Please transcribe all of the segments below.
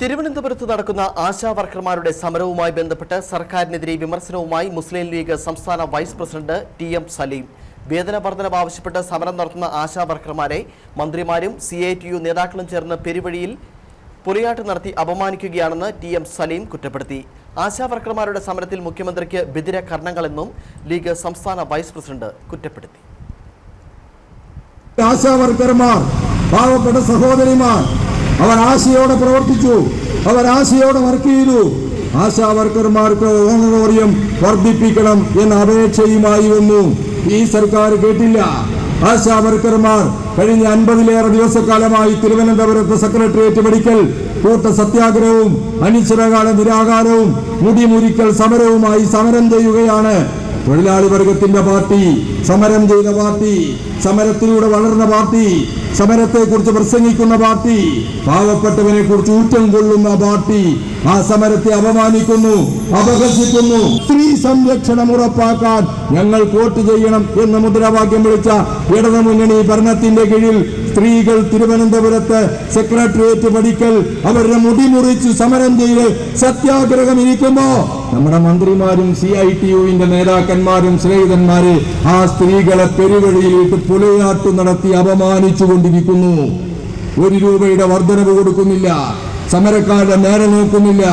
തിരുവനന്തപുരത്ത് നടക്കുന്ന ആശാ വർക്കർമാരുടെ സമരവുമായി ബന്ധപ്പെട്ട് സർക്കാരിനെതിരെ വിമർശനവുമായി മുസ്ലിം ലീഗ് സംസ്ഥാന vice president T M Saleem. വേതന വർധനവ് ആവശ്യപ്പെട്ട് സമരം നടത്തുന്ന ആശാ വർക്കർമാരെ മന്ത്രിമാരും സി ഐ ടി യു നേതാക്കളും ചേർന്ന് പെരുവഴിയിൽ പുലിയാട്ട് നടത്തി അപമാനിക്കുകയാണെന്ന് ടി എം സലീം കുറ്റപ്പെടുത്തി. ആശാ വർക്കർമാരുടെ സമരത്തിൽ മുഖ്യമന്ത്രിക്ക് ബിതിര കർണങ്ങളെന്നും ലീഗ് സംസ്ഥാന വൈസ് പ്രസിഡന്റ് കുറ്റപ്പെടുത്തി. ആശാ വർക്കർമാർ പാവപ്പെട്ട സഹോദരിമാർ അവർ ആശയോടെ പ്രവർത്തിച്ചു. അവർ ആശയോടെ വർക്ക് ചെയ്തു. ആശാ വർക്കർമാർക്ക് ഓണറോറിയം വർദ്ധിപ്പിക്കണം എന്ന അപേക്ഷയുമായി വന്നു. ഈ സർക്കാർ കേട്ടില്ല. ആശാ വർക്കർമാർ കഴിഞ്ഞ അൻപതിലേറെ ദിവസക്കാലമായി തിരുവനന്തപുരത്ത് സെക്രട്ടേറിയറ്റ് മെഡിക്കൽ കൂട്ട സത്യാഗ്രഹവും അനിശ്ചിതകാല നിരാകാരവും മുടിമുരിക്കൽ സമരവുമായി സമരം ചെയ്യുകയാണ് തൊഴിലാളി വർഗത്തിന്റെ പാർട്ടി സമരം ചെയ്ത പാർട്ടി സമരത്തിലൂടെ വളർന്ന പാർട്ടി സമരത്തെ കുറിച്ച് പ്രസംഗിക്കുന്ന പാർട്ടി പാവപ്പെട്ടവനെ കുറിച്ച് ഊറ്റം കൊള്ളുന്ന പാർട്ടി ആ സമരത്തെ അപമാനിക്കുന്നു അപഹസിക്കുന്നു. സ്ത്രീ സംരക്ഷണം ഉറപ്പാക്കാൻ ഞങ്ങൾ വോട്ട് ചെയ്യണം എന്ന് മുദ്രാവാക്യം വിളിച്ച ഇടതു മുന്നണി ഭരണത്തിന്റെ കീഴിൽ സ്ത്രീകൾ തിരുവനന്തപുരത്ത് സെക്രട്ടേറിയറ്റ് പഠിക്കൽ അവരുടെ മുടിമുറിച്ച് സമരം ചെയ്ത് സത്യാഗ്രഹം ഇരിക്കുമ്പോ നമ്മുടെ മന്ത്രിമാരും സി ഐ ടി യുവിന്റെ നേതാക്കന്മാരും സ്നേഹിതന്മാരെ ആ സ്ത്രീകളെ പെരുവഴിയിലിട്ട് പുലയാട്ടു നടത്തി അപമാനിച്ചു കൊണ്ടിരിക്കുന്നു ഒരു രൂപയുടെ വർധനവ് കൊടുക്കുന്നില്ല. സമരക്കാരുടെ നേരെ നോക്കുന്നില്ല.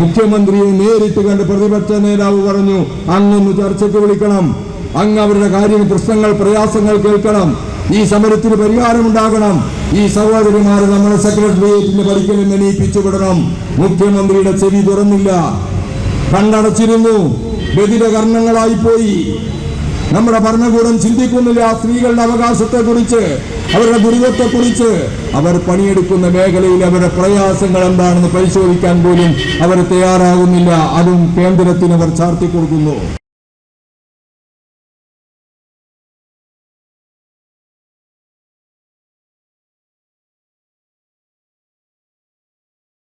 മുഖ്യമന്ത്രിയെ നേരിട്ട് കണ്ട് പ്രതിപക്ഷ നേതാവ് പറഞ്ഞു അങ്ങൊന്ന് ചർച്ചയ്ക്ക് വിളിക്കണം. അങ്ങ് അവരുടെ കാര്യം പ്രശ്നങ്ങൾ പ്രയാസങ്ങൾ കേൾക്കണം. ഈ സമരത്തിന് പരിഹാരമുണ്ടാകണം. ഈ സഹോദരിമാരെ നമ്മുടെ സെക്രട്ടേറിയറ്റിന്റെ പഠിക്കലും എണീപ്പിച്ചു വിടണം. മുഖ്യമന്ത്രിയുടെ ചെവി തുറന്നില്ല. കണ്ടടച്ചിരുന്നു ബദിരകർണങ്ങളായി പോയി. നമ്മുടെ ഭരണകൂടം ചിന്തിക്കുന്നില്ല ആ സ്ത്രീകളുടെ അവകാശത്തെ കുറിച്ച് അവരുടെ ദുരിതത്തെ കുറിച്ച് അവർ പണിയെടുക്കുന്ന മേഖലയിൽ അവരുടെ പ്രയാസങ്ങൾ എന്താണെന്ന് പരിശോധിക്കാൻ പോലും അവർ തയ്യാറാകുന്നില്ല. അതും കേന്ദ്രത്തിന് അവർ ചാർത്തി കൊടുക്കുന്നു